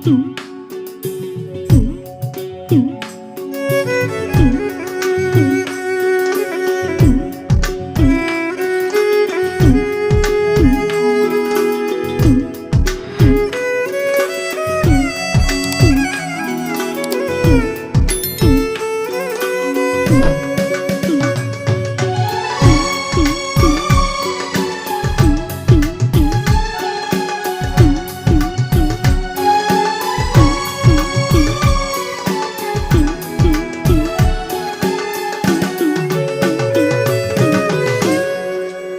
Mm-hmm.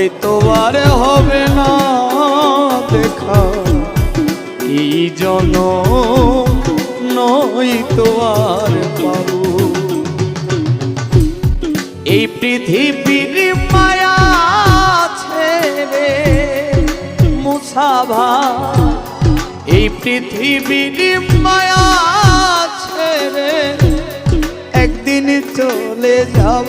হয়তো আর হবে না দেখা। এই জন নয় তো আর পাবো। এই পৃথিবীর মায়া ছেড়ে মুসাভা এই পৃথিবীর মায়া ছেড়ে একদিন চলে যাব।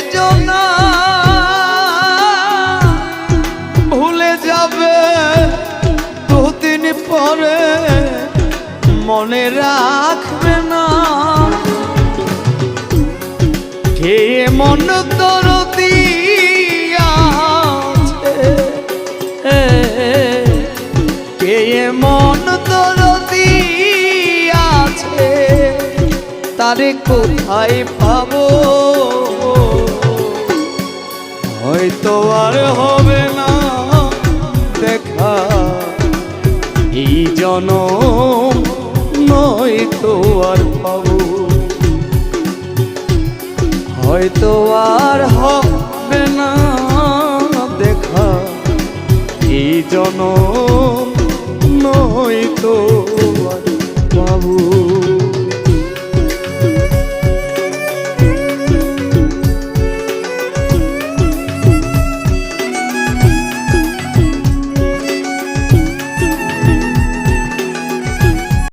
মনে রাখবে না। কে মন তোর দিয়াছে কে মন তোর দিয়াছে তারে কোথায় পাবো? হয়তো আর হবে না দেখা। জনম নয় তো আর পাব। হয়তো আর হবে না দেখা। এই জনম নয় তো